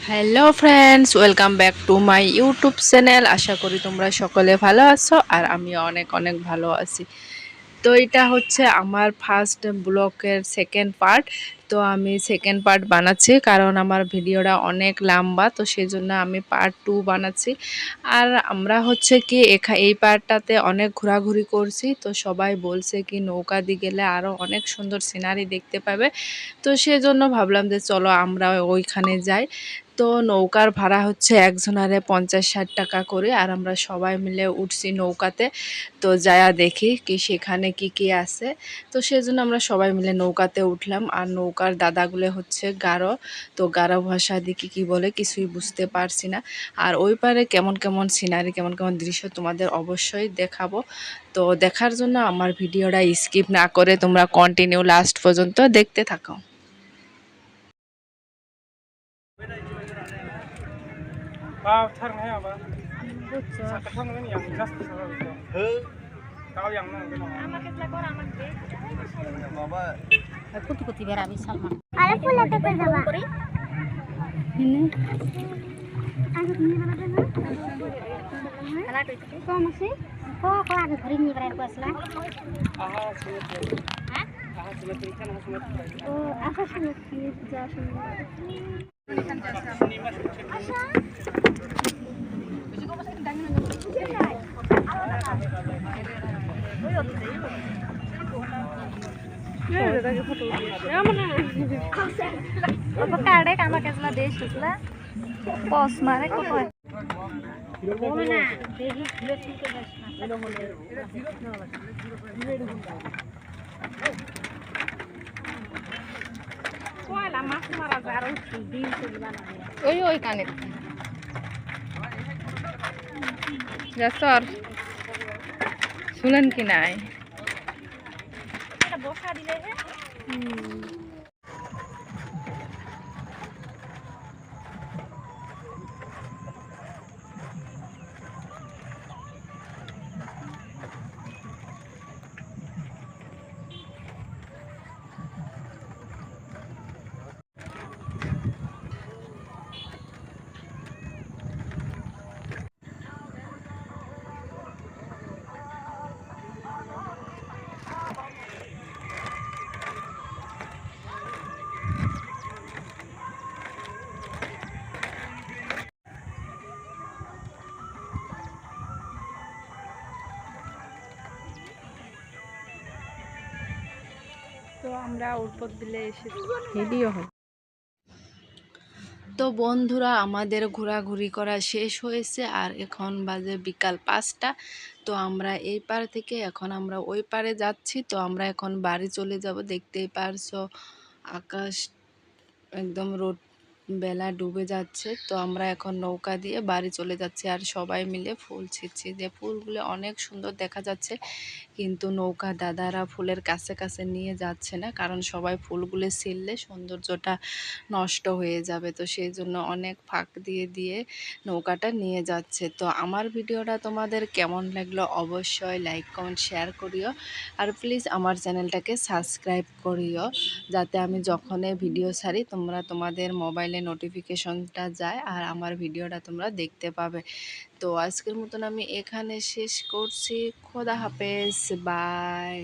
Hello friends welcome back to my YouTube channel আশা করি তোমরা সকলে ভালো আছো আর আমি অনেক অনেক ভালো আছি। তো এটা হচ্ছে আমার ফার্স্ট ব্লকের সেকেন্ড পার্ট তো আমি সেকেন্ড পার্ট বানাচ্ছি, কারণ আমার ভিডিওটা অনেক লম্বা, তো সেই জন্য আমি পার্ট টু বানাচ্ছি। আর আমরা হচ্ছে কি, এখা, এই পার্টটাতে অনেক ঘোরাঘুরি করছি, তো সবাই বলছে কি, নৌকা দিয়ে গেলে আরও অনেক সুন্দর সিনারি দেখতে পাবে। তো সেজন্য ভাবলাম যে চলো আমরা ওইখানে যাই। তো নৌকার ভাড়া হচ্ছে একজনারে পঞ্চাশ ষাট টাকা করে, আর আমরা সবাই মিলে উঠছি নৌকাতে। তো যায়া দেখি কি সেখানে কি কি আছে। তো সেজন্য আমরা সবাই মিলে নৌকাতে উঠলাম, আর নৌকার দাদাগুলো হচ্ছে গারো তো গারো ভাষা দিয়ে কি বলে কিছুই বুঝতে পারছি না। আর ওই পারে কেমন কেমন সিনারি কেমন কেমন দৃশ্য তোমাদের অবশ্যই দেখাবো। তো দেখার জন্য আমার ভিডিওটা স্কিপ না করে তোমরা কন্টিনিউ লাস্ট পর্যন্ত দেখতে থাকো। Bao কুতি কুতি বেড়াবি সালমান আরে ফুলাতে কই যাবা কম আছে কো আগে নিয়ে sulit. Aha, sulit ikan, aha, sulit. ও আশা শুনে যা শুনে কাড়ে মারে কত না দেখি ঘুরে থেকে যাস কয়লা মাছ মারা যায় আর ওই ওই কানে যাসর শুনেন কি নাই? 嗯。আমরা উৎপদ বিলে এসে ভিডিও হয়। তো বন্ধুরা আমাদের ঘোরাঘুরি করা শেষ হয়েছে আর এখন বাজে বিকাল পাঁচটা। তো আমরা এই পার থেকে এখন আমরা ওই পারে যাচ্ছি। তো আমরা এখন বাড়ি চলে যাব দেখতেই পারছ আকাশ একদম রোদ বেলা ডুবে যাচ্ছে, তো আমরা এখন নৌকা দিয়ে বাড়ি চলে যাচ্ছি আর সবাই মিলে ফুল ছিঁচ্ছি যে ফুলগুলো অনেক সুন্দর দেখা যাচ্ছে, কিন্তু নৌকা দাদারা ফুলের কাছে কাছে নিয়ে যাচ্ছে না, কারণ সবাই ফুলগুলো ছিললে সৌন্দর্যটা নষ্ট হয়ে যাবে। তো সেই জন্য অনেক ফাঁক দিয়ে দিয়ে নৌকাটা নিয়ে যাচ্ছে। তো আমার ভিডিওটা তোমাদের কেমন লাগল অবশ্যই লাইক কমেন্ট শেয়ার করিও। আর প্লিজ আমার চ্যানেলটাকে সাবস্ক্রাইব করিও, যাতে আমি যখনই ভিডিও ছাড়ি, তোমরা তোমাদের মোবাইলে নোটিফিকেশনটা যায় আর আমার ভিডিওটা তোমরা দেখতে পাবে। তো আজকের মতন আমি এখানে শেষ করছি। খোদা হাফেজ। বাই